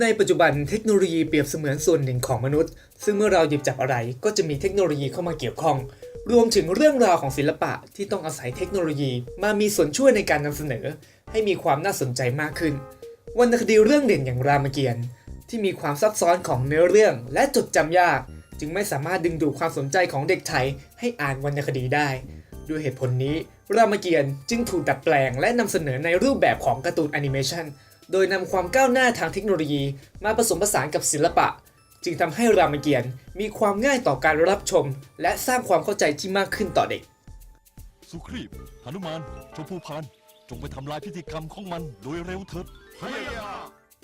ในปัจจุบันเทคโนโลยีเปรียบเสมือนส่วนหนึ่งของมนุษย์ ซึ่งเมื่อเราหยิบจับอะไรก็จะมีเทคโนโลยีเข้ามาเกี่ยวข้อง รวมถึงเรื่องราวของศิลปะที่ต้องอาศัยเทคโนโลยีมามีส่วนช่วยในการนำเสนอ ให้มีความน่าสนใจมากขึ้นวรรณคดีเรื่องเด่นอย่างรามเกียรติ์ที่มีความซับซ้อนของเนื้อเรื่องและจดจำยาก จึงไม่สามารถดึงดูดความสนใจของเด็กไทยให้อ่านวรรณคดีได้ ด้วยเหตุผลนี้ รามเกียรติ์จึงถูกดัดแปลงและนำเสนอในรูปแบบของการ์ตูนแอนิเมชัน โดยนำความก้าวหน้าทางเทคโนโลยีมาผสมผสานกับศิลปะ จึงทำให้รามเกียรติ์มีความง่ายต่อการรับชม และสร้างความเข้าใจที่มากขึ้นต่อเด็ก สุครีบหนุมานชมพูพานจงไปทำลายพิธีกรรมของมันโดยเร็วเถิด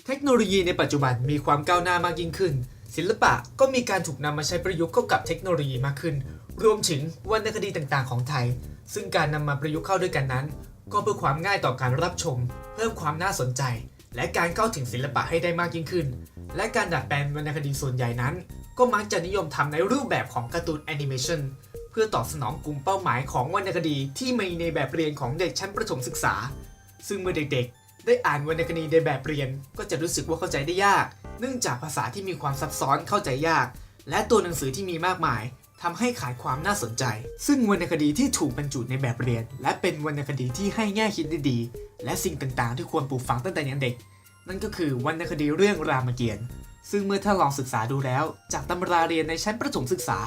เทคโนโลยีในปัจจุบันมีความก้าวหน้ามากยิ่งขึ้น ศิลปะก็มีการถูกนำมาใช้ประยุกต์เข้ากับเทคโนโลยีมากขึ้น รวมถึงวรรณคดีต่างๆ ของไทย ซึ่งการนำมาประยุกต์เข้าด้วยกันนั้น ก็เพื่อความง่ายต่อการรับชม เพิ่มความน่าสนใจ และการเข้าถึงศิลปะให้ได้มากยิ่งขึ้น และการดัดแปลงวรรณคดีส่วนใหญ่นั้น ก็มักจะนิยมทำในรูปแบบของการ์ตูนแอนิเมชันเพื่อตอบสนองกลุ่มเป้าหมายของวรรณคดีที่มีในแบบเรียนของเด็กชั้นประถมศึกษา ซึ่งเมื่อเด็กๆ ได้อ่านวรรณคดีในแบบเรียน ก็จะรู้สึกว่าเข้าใจได้ยาก เนื่องจากภาษาที่มีความซับซ้อนเข้าใจยาก และตัวหนังสือที่มีมากมาย ทำให้ขาดความน่าสนใจ ซึ่งวรรณคดีที่ถูกบรรจุในแบบเรียน และเป็นวรรณคดีที่ให้แง่คิดได้ดีและสิ่งต่างๆ ที่ควรปลูกฝังตั้งแต่ยังเด็ก นั่นก็คือวรรณคดีเรื่องรามเกียรติ์ ซึ่งเมื่อท่านลองศึกษาดูแล้ว จากตำราเรียนในชั้นประถมศึกษา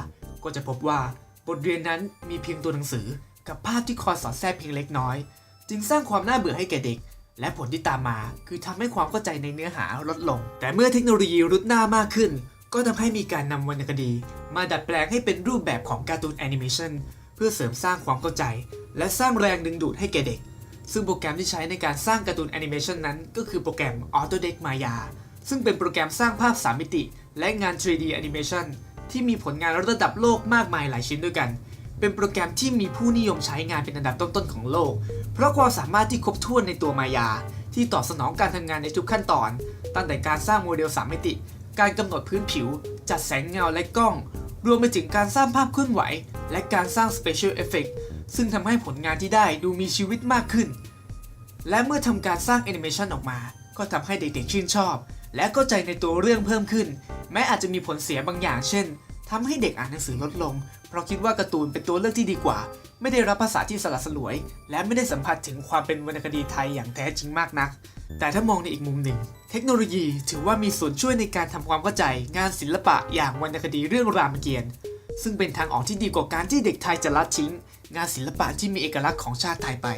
ก็จะพบว่าบทเรียนนั้นมีเพียงตัวหนังสือ กับภาพที่คอยสอดแทรกเพียงเล็กน้อย จึงสร้างความน่าเบื่อให้แก่เด็ก และผลที่ตามมา คือทำให้ความเข้าใจในเนื้อหาลดลง แต่เมื่อเทคโนโลยีรุดหน้ามากขึ้น ก็ทำให้มีการนำวรรณคดี มาดัดแปลงให้เป็นรูปแบบของการ์ตูนแอนิเมชันเพื่อเสริมสร้างความเข้าใจ และสร้างแรงดึงดูดให้แก่เด็ก ซึ่งโปรแกรมที่ใช้ในการสร้างการ์ตูนแอนิเมชันนั้น ก็คือโปรแกรม Autodesk Maya ซึ่งเป็นโปรแกรมสร้างภาพ 3 มิติ และงาน 3D Animation ที่มีผลงานระดับโลกมากมายหลายชิ้นด้วยกัน เป็นโปรแกรมที่มีผู้นิยมใช้งานเป็นอันดับต้นๆของโลก เพราะความสามารถที่ครบถ้วนในตัวมายา ที่ตอบสนองการทำงานในทุกขั้นตอน ตั้งแต่การสร้างโมเดล 3 มิติ การกำหนดพื้นผิว จัดแสงเงาและกล้อง รวมไปถึงการสร้างภาพเคลื่อนไหว และการสร้าง Special Effect ซึ่งทำให้ผลงานที่ได้ดูมีชีวิตมากขึ้น และเมื่อทำการสร้างแอนิเมชันออกมา ก็ทำให้เด็กๆชื่นชอบ และเข้าใจในตัวเรื่องเพิ่มขึ้น แม้อาจจะมีผลเสียบางอย่างเช่น ทำให้เด็กอ่านหนังสือลดลง เพราะคิดว่าการ์ตูนเป็นตัวเลือกที่ดีกว่า ไม่ได้รับภาษาที่สลัดสลวย และไม่ได้สัมผัสถึงความเป็นวรรณคดีไทยอย่างแท้จริงมากนัก แต่ถ้ามองในอีกมุมหนึ่ง เทคโนโลยีถือว่ามีส่วนช่วยในการทำความเข้าใจ งานศิลปะอย่างวรรณคดีเรื่องรามเกียรติ์ซึ่งเป็นทางออกที่ดีกว่าการที่เด็กไทยจะละทิ้ง งานศิลปะที่มีเอกลักษณ์ของชาติไทยไป